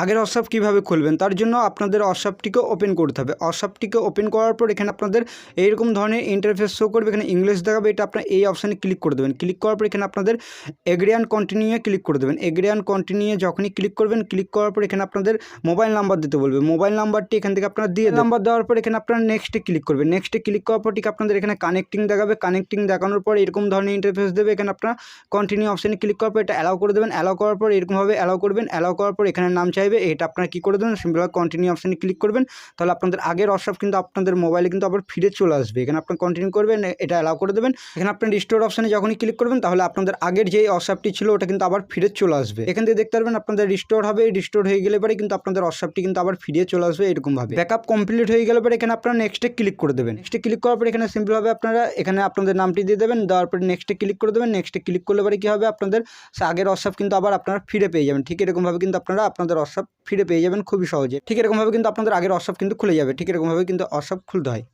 আগের হোয়াটসঅ্যাপ কীভাবে খুলবেন? তার জন্য আপনাদের হোয়াটসঅ্যাপটিকে ওপেন করতে হবে। হোয়াটসঅ্যাপটিকে ওপেন করার পর এখানে আপনাদের এইরকম ধরনের ইন্টারফেস শো করবে। এখানে ইংলিশ দেখাবে। এটা আপনার এই অপশানে ক্লিক করে দেবেন। ক্লিক করার পর এখানে আপনাদের এগ্রি অ্যান্ড কন্টিনিউয়ে ক্লিক করে দেবেন। এগ্রি অ্যান্ড কন্টিনিউয়ে যখনই ক্লিক করবেন ক্লিক করার পর এখানে আপনাদের মোবাইল নাম্বার দিতে বলবে। মোবাইল নাম্বারটি এখান থেকে আপনারা দিয়ে নাম্বার দেওয়ার পর এখানে আপনারা নেক্সটে ক্লিক করবেন। নেক্সটে ক্লিক করার পর ঠিক আপনাদের এখানে কানেক্টিং দেখাবে। কানেক্টিং দেখানোর পর এরকম ধরনের ইন্টারফেস দেবে। এখানে আপনারা কন্টিনিউ অপশানে ক্লিক করার পর এটা অ্যালাউ করে দেবেন। অ্যালাউ করার পর এরকমভাবে অ্যালাউ করবেন। অ্যালাউ করার পর এখানে নাম চাইবে, এটা আপনারা কী করে দেবেন? সিম্পলভাবে কন্টিনিউ অপশানে ক্লিক করবেন। তাহলে আপনাদের আগের হোয়াটসঅ্যাপ কিন্তু আপনাদের মোবাইলে কিন্তু আবার ফিরে চলে আসবে। এখানে আপনার কন্টিনিউ করবেন, এটা অ্যালাউ করে দেবেন। এখানে আপনার রিস্টোর অপশানে যখনই ক্লিক করবেন, তাহলে আপনাদের আগের যে হোয়াটসঅ্যাপটি ছিল, ওটা কিন্তু আবার ফিরে চলে আসবে। এখান থেকে দেখতে পারবেন আপনাদের রিস্টোর হবে রিস্টোর হয়ে গেলে পরে কিন্তু আপনাদের হোয়াটসঅ্যাপটি কিন্তু আবার ফিরে চলে আসবে এরকমভাবে। ব্যাকআপ কমপ্লিট হয়ে গেলে পরে এখানে আপনারা নেক্সটে ক্লিক করে দেবেন। নেক্সটে ক্লিক করার পরে এখানে সিম্পলভাবে আপনারা এখানে আপনাদের নামটি দিয়ে দেবেন, দেওয়ার পরে নেক্সটে ক্লিক করে দেবেন। নেক্সটে ক্লিক করলে পরে কী হবে? আপনাদের আগের হোয়াটসঅ্যাপ কিন্তু আবার আপনারা ফিরে পেয়ে যাবেন। ঠিক এরকমভাবে কিন্তু আপনারা আপনাদের হোয়াটসঅ্যাপ ফিরে পেয়ে যাবেন খুবই সহজে। ঠিক এরকমভাবে কিন্তু আপনাদের আগের হোয়াটসঅ্যাপ কিন্তু খুলে যাবে। ঠিক এরকমভাবে কিন্তু হোয়াটসঅ্যাপ খুলতে হয়।